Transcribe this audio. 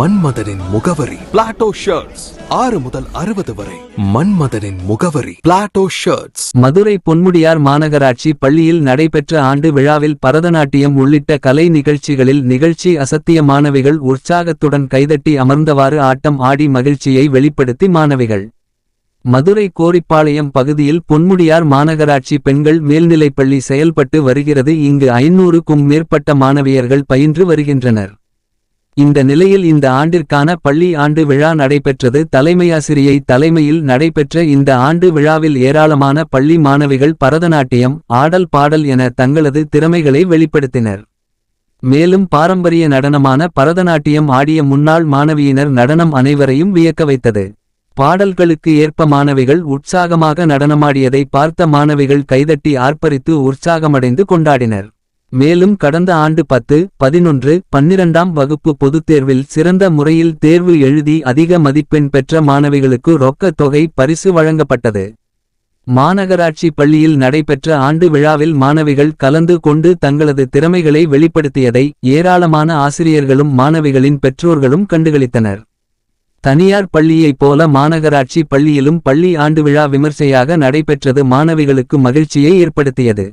மன்மதனின் முகவரி. Plato shirts ஆறு முதல் அறுபது வரை. மன்மதனின் முகவரி. பிளாட்டோ ஷர்ட்ஸ் மதுரை பொன்முடியார் மாநகராட்சி பள்ளியில் நடைபெற்ற ஆண்டு விழாவில் பரதநாட்டியம் உள்ளிட்ட கலை நிகழ்ச்சிகளில் நிகழ்ச்சி அசத்திய மாணவிகள் உற்சாகத்துடன் கைதட்டி அமர்ந்தவாறு ஆட்டம் ஆடி மகிழ்ச்சியை வெளிப்படுத்தி மாணவிகள். மதுரை கோரிப்பாளையம் பகுதியில் பொன்முடியார் மாநகராட்சி பெண்கள் மேல்நிலைப்பள்ளி செயல்பட்டு வருகிறது. இங்கு ஐநூறுக்கும் மேற்பட்ட மாணவியர்கள் பயின்று வருகின்றனர். இந்த நிலையில் இந்த ஆண்டிற்கான பள்ளி ஆண்டு விழா நடைபெற்றது. தலைமையாசிரியை தலைமையில் நடைபெற்ற இந்த ஆண்டு விழாவில் ஏராளமான பள்ளி மாணவிகள் பரதநாட்டியம் ஆடல் பாடல் என தங்களது திறமைகளை வெளிப்படுத்தினர். மேலும் பாரம்பரிய நடனமான பரதநாட்டியம் ஆடிய முன்னாள் மாணவியினர் நடனம் அனைவரையும் வியக்க வைத்தது. பாடல்களுக்கு ஏற்ப மாணவிகள் உற்சாகமாக நடனமாடியதை பார்த்த மாணவிகள் கைதட்டி ஆர்ப்பரித்து உற்சாகமடைந்து கொண்டாடினர். மேலும் கடந்த ஆண்டு பத்து பதினொன்று பன்னிரண்டாம் வகுப்பு பொதுத் தேர்வில் சிறந்த முறையில் தேர்வு எழுதி அதிக மதிப்பெண் பெற்ற மாணவிகளுக்கு ரொக்கத் தொகை பரிசு வழங்கப்பட்டது. மாநகராட்சி பள்ளியில் நடைபெற்ற ஆண்டு விழாவில் மாணவிகள் கலந்து கொண்டு தங்களது திறமைகளை வெளிப்படுத்தியதை ஏராளமான ஆசிரியர்களும் மாணவிகளின் பெற்றோர்களும் கண்டுகளித்தனர். தனியார் பள்ளியைப் போல மாநகராட்சி பள்ளியிலும் பள்ளி ஆண்டு விழா விமர்சையாக நடைபெற்றது மாணவிகளுக்கு மகிழ்ச்சியை ஏற்படுத்தியது.